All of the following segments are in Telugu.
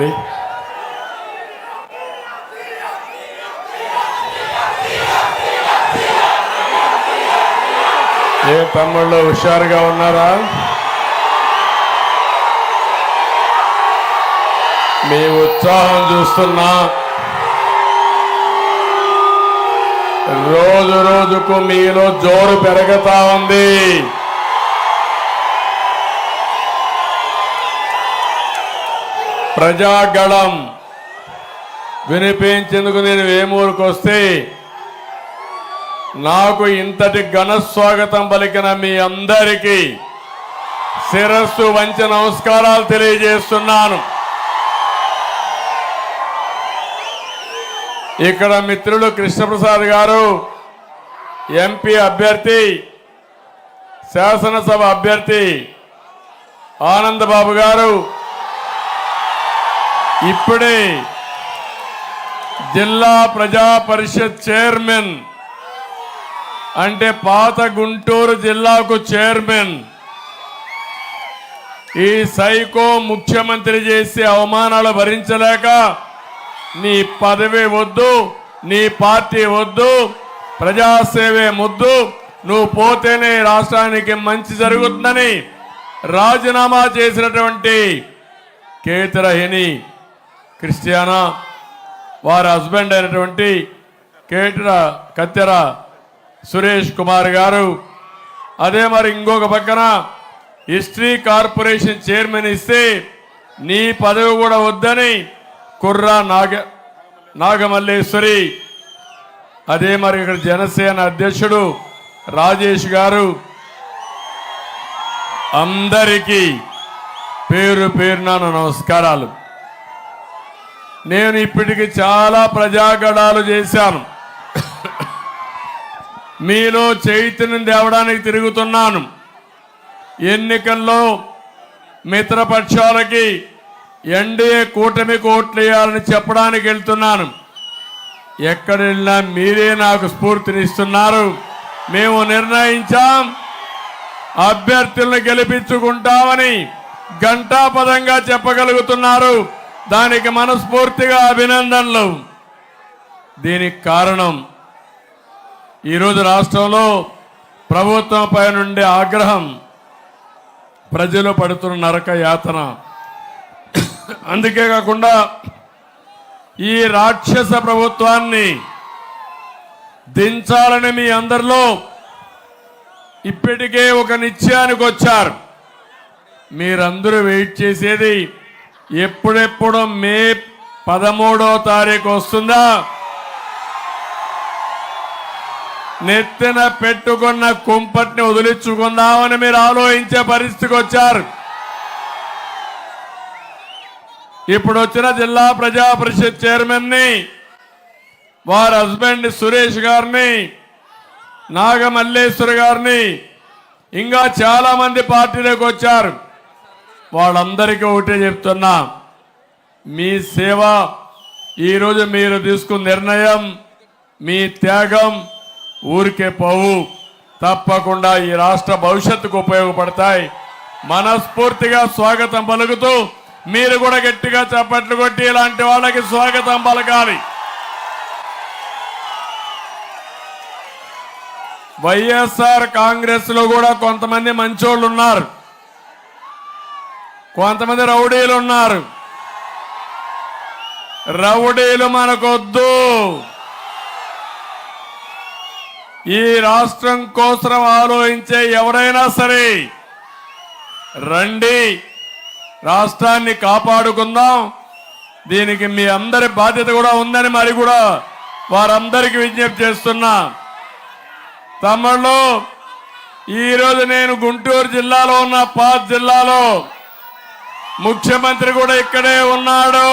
ఏ తమ్ముళ్ళు హుషారుగా ఉన్నారా? మీ ఉత్సాహం చూస్తున్నా. రోజు రోజుకు మీలో జోరు పెరుగుతా ఉంది. ప్రజాగళం. వినిపించేందుకు నేను వేమూరుకు వస్తే నాకు ఇంతటి ఘన స్వాగతం పలికిన మీ అందరికీ శిరస్సు వంచి నమస్కారాలు తెలియజేస్తున్నాను. ఇక్కడ మిత్రులు కృష్ణప్రసాద్ గారు ఎంపీ అభ్యర్థి శాసనసభ అభ్యర్థి ఆనందబాబు గారు ఇప్పుడే జిల్లా ప్రజా పరిషత్ చైర్మన్ అంటే పాత గుంటూరు జిల్లాకు చైర్మన్ ఈ సైకో ముఖ్యమంత్రి చేసే అవమానాలు భరించలేక నీ పదవి వద్దు నీ పార్టీ వద్దు ప్రజాసేవే ముద్దు నువ్వు పోతేనే రాష్ట్రానికి మంచి జరుగుతుందని రాజీనామా చేసినటువంటి కేతరహిణి క్రిస్టియానా వారి హస్బెండ్ అయినటువంటి కేటర కత్తెర సురేష్ కుమార్ గారు. అదే మరి ఇంకొక పక్కన హిస్టరీ కార్పొరేషన్ చైర్మన్ ఇస్తే నీ పదవి కూడా వద్దని కుర్రా నాగ నాగమల్లేశ్వరి. అదే మరి ఇక్కడ జనసేన అధ్యక్షుడు రాజేష్ గారు. అందరికీ పేరు పేరున నమస్కారాలు. నేను ఇప్పటికి చాలా ప్రజాగడాలు చేశాను. మీలో చైతన్యం తేవడానికి తిరుగుతున్నాను. ఎన్నికల్లో మిత్రపక్షాలకి ఎన్డీఏ కూటమి కోట్లేయాలని చెప్పడానికి వెళ్తున్నాను. ఎక్కడ వెళ్ళినా మీరే నాకు స్ఫూర్తినిస్తున్నారు. మేము నిర్ణయించాం. అభ్యర్థులను గెలిపించుకుంటామని ఘంటాపదంగా చెప్పగలుగుతున్నారు. దానికి మనస్ఫూర్తిగా అభినందనలు. దీనికి కారణం ఈరోజు రాష్ట్రంలో ప్రభుత్వంపై నుండి ఆగ్రహం ప్రజలు పడుతున్న నరక యాతన. అందుకే కాకుండా ఈ రాక్షస ప్రభుత్వాన్ని దించాలని మీ అందరిలో ఇప్పటికే ఒక నిశ్చయానికి వచ్చారు. మీరందరూ వెయిట్ చేసేది ఎప్పుడెప్పుడు మే పదమూడో తారీఖు వస్తుందా? నెత్తిన పెట్టుకున్న కుంపట్ని వదిలించుకుందామని మీరు ఆలోచించే పరిస్థితికి వచ్చారు. ఇప్పుడు వచ్చిన జిల్లా ప్రజా పరిషత్ చైర్మన్ని వారి హస్బెండ్ సురేష్ గారిని నాగమల్లేశ్వర గారిని ఇంకా చాలా మంది పార్టీలోకి వచ్చారు. వాళ్ళందరికీ ఒకటే చెప్తున్నా. మీ సేవ ఈరోజు మీరు తీసుకున్న నిర్ణయం మీ త్యాగం ఊరికే పోవు. తప్పకుండా ఈ రాష్ట్ర భవిష్యత్తుకు ఉపయోగపడతాయి. మనస్ఫూర్తిగా స్వాగతం పలుకుతూ మీరు కూడా గట్టిగా చప్పట్లు కొట్టి ఇలాంటి వాళ్ళకి స్వాగతం పలకాలి. వైఎస్ఆర్ కాంగ్రెస్లో కూడా కొంతమంది మంచోళ్ళు ఉన్నారు కొంతమంది రౌడీలు ఉన్నారు. రౌడీలు మనకొద్దు. ఈ రాష్ట్రం కోసం ఆలోచించే ఎవరైనా సరే రండి రాష్ట్రాన్ని కాపాడుకుందాం. దీనికి మీ అందరి బాధ్యత కూడా ఉందని మరి కూడా వారందరికీ విజ్ఞప్తి చేస్తున్నా. తమ్ముళ్ళు ఈరోజు నేను గుంటూరు జిల్లాలో ఉన్న పాత జిల్లాలో ముఖ్యమంత్రి కూడా ఇక్కడే ఉన్నాడు.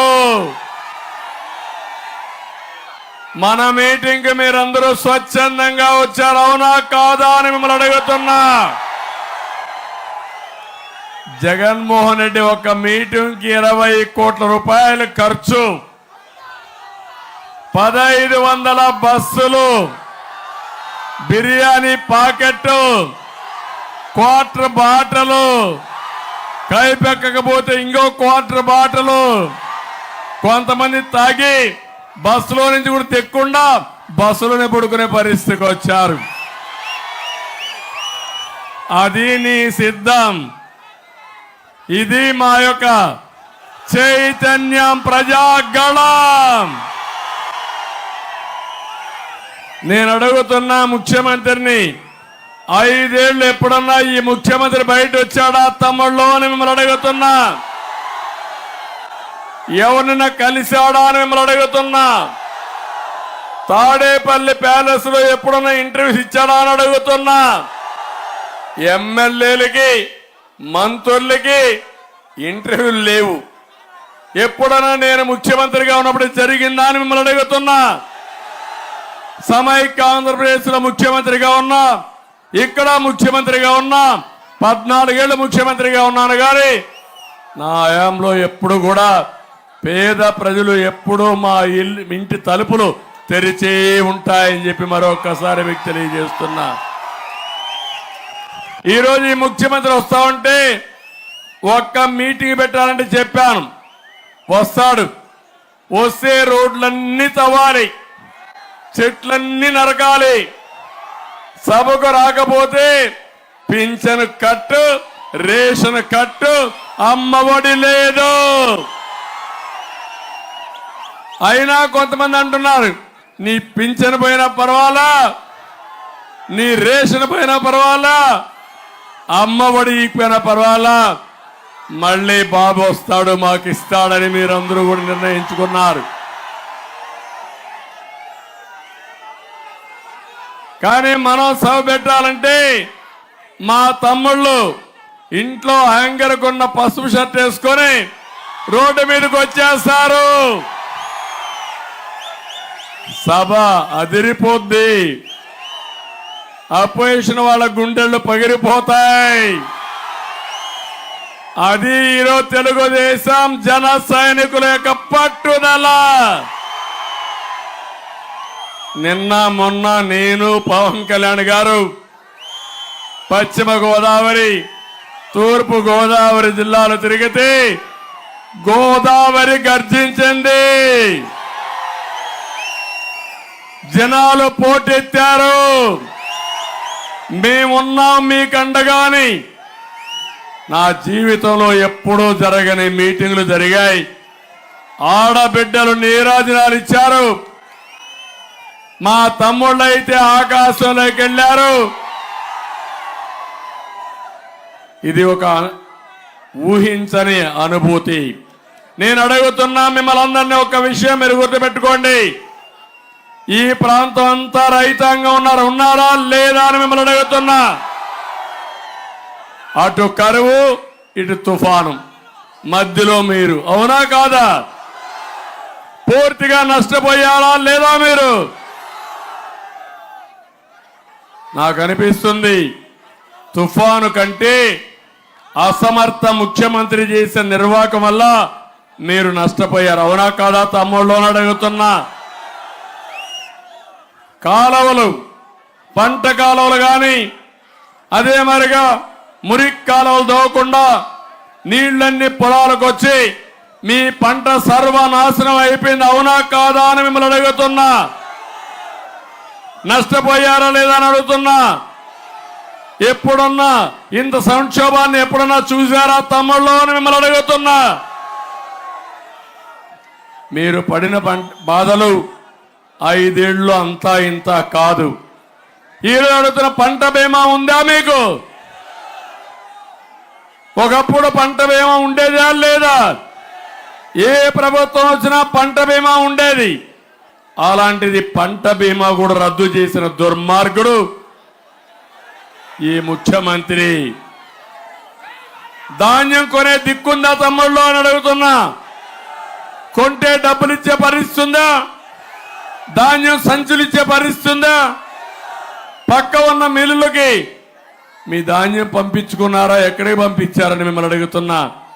మన మీటింగ్ మీరందరూ స్వచ్ఛందంగా వచ్చారు. అవునా కాదా అని మిమ్మల్ని అడుగుతున్నా. జగన్మోహన్ రెడ్డి ఒక మీటింగ్కి ఇరవై కోట్ల రూపాయలు ఖర్చు. పదహైదు వందల బస్సులు. బిర్యానీ పాకెట్ క్వార్టర్ బాటలు. కైపెక్కకపోతే ఇంకో క్వార్టర్ బాటలు. కొంతమంది తాగి బస్సులో నుంచి కూడా తెక్కుండా బస్సులోనే పడుకునే పరిస్థితికి వచ్చారు. అది నీ సిద్ధం. ఇది మా యొక్క చైతన్యం ప్రజాగళం నేను అడుగుతున్నా ముఖ్యమంత్రిని ఐదేళ్ళు ఎప్పుడన్నా ఈ ముఖ్యమంత్రి బయట వచ్చాడా తమ్ముళ్ళు అని మిమ్మల్ని అడుగుతున్నా. ఎవరినైనా కలిశాడా అని మిమ్మల్ని అడుగుతున్నా. తాడేపల్లి ప్యాలెస్లో ఎప్పుడన్నా ఇంటర్వ్యూస్ ఇచ్చాడా అని అడుగుతున్నా. ఎమ్మెల్యేలకి మంత్రులకి ఇంటర్వ్యూలు లేవు. ఎప్పుడన్నా నేను ముఖ్యమంత్రిగా ఉన్నప్పుడు జరిగిందా అని మిమ్మల్ని అడుగుతున్నా. సమైక్య ఆంధ్రప్రదేశ్లో ముఖ్యమంత్రిగా ఉన్నా. ఇక్కడ ముఖ్యమంత్రిగా ఉన్నా పద్నాలుగేళ్ళు ముఖ్యమంత్రిగా ఉన్నాను కానీ నా హయాంలో ఎప్పుడు కూడా పేద ప్రజలు ఎప్పుడూ మా ఇల్లు ఇంటి తలుపులు తెరిచే ఉంటాయని చెప్పి మరొకసారి మీకు తెలియజేస్తున్నా. ఈరోజు ఈ ముఖ్యమంత్రి వస్తా ఉంటే ఒక్క మీటింగ్ పెట్టాలంటే చెప్పాను. వస్తాడు. వస్తే రోడ్లన్నీ తవ్వాలి. చెట్లన్నీ నరకాలి. సభకు రాకపోతే పింఛను కట్టు రేషన్ కట్టు అమ్మఒడి లేదు. అయినా కొంతమంది అంటున్నారు నీ పింఛను పోయినా పర్వాలా? నీ రేషన్ పోయినా పర్వాలా? అమ్మఒడి ఈపోయినా పర్వాలా? మళ్ళీ బాబు వస్తాడు మాకు ఇస్తాడని మీరందరూ కూడా నిర్ణయించుకున్నారు. కానీ మనం సభ పెట్టాలంటే మా తమ్ముళ్ళు ఇంట్లో హ్యాంగర్ పసుపు షర్ట్ వేసుకొని రోడ్డు మీదకి వచ్చేస్తారు. సభ అదిరిపోద్ది. అపోజిషన్ వాళ్ళ గుండెళ్ళు పగిలిపోతాయి అది ఈరోజు తెలుగుదేశం జన సైనికుల యొక్క పట్టుదల. నిన్న మొన్న నేను పవన్ కళ్యాణ్ గారు పశ్చిమ గోదావరి తూర్పు గోదావరి జిల్లాలో తిరిగితే గోదావరి గర్జించింది. జనాలు పోటెత్తారు. మేమున్నాం మీకండగాని నా జీవితంలో ఎప్పుడూ జరగని మీటింగ్లు జరిగాయి. ఆడబిడ్డలు నీరాజనాలు ఇచ్చారు. మా తమ్ముళ్ళు అయితే ఆకాశంలోకి వెళ్ళారు. ఇది ఒక ఊహించని అనుభూతి. నేను అడుగుతున్నా మిమ్మల్ని అందరినీ ఒక విషయం మీరు గుర్తుపెట్టుకోండి. ఈ ప్రాంతం అంతా రైతాంగం ఉన్నారు. ఉన్నారా లేదా అని మిమ్మల్ని అడుగుతున్నా. అటు కరువు ఇటు తుఫాను. మధ్యలో మీరు. అవునా కాదా? పూర్తిగా నష్టపోయారా లేదా మీరు? నాకు అనిపిస్తుంది తుఫాను కంటే అసమర్థ ముఖ్యమంత్రి చేసిన నిర్వాహకం వల్ల మీరు నష్టపోయారు. అవునా కాదా తమ్ముళ్ళు అడుగుతున్నా. కాలువలు పంట కాలువలు కానీ అదే మరిగా మురికి కాలువలు దోవకుండా నీళ్ళన్ని పొలాలకు వచ్చి మీ పంట సర్వనాశనం అయిపోయింది. అవునా కాదా అని మిమ్మల్ని అడుగుతున్నా. నష్టపోయారా లేదా అని అడుగుతున్నా. ఎప్పుడన్నా ఇంత సంక్షోభాన్ని ఎప్పుడన్నా చూసారా తమ్ముళ్ళు అని మిమ్మల్ని అడుగుతున్నా. మీరు పడిన పంట బాధలు ఐదేళ్ళు అంతా ఇంత కాదు. ఈరోజు అడుగుతున్న పంట బీమా ఉందా మీకు? ఒకప్పుడు పంట బీమా ఉండేదా లేదా? ఏ ప్రభుత్వం వచ్చినా పంట బీమా ఉండేది? అలాంటిది పంట బీమా కూడా రద్దు చేసిన దుర్మార్గుడు ఈ ముఖ్యమంత్రి. ధాన్యం కొనే దిక్కుందా తమ్ముళ్ళు అని అడుగుతున్నా. కొంటే డబ్బులు ఇచ్చే పరిస్థితి ఉందా ధాన్యం సంచులు ఇచ్చే పరిస్థితి ఉందా పక్క ఉన్న మిల్లులకి మీ ధాన్యం పంపించుకున్నారా? ఎక్కడికి పంపించారని మిమ్మల్ని అడుగుతున్నా.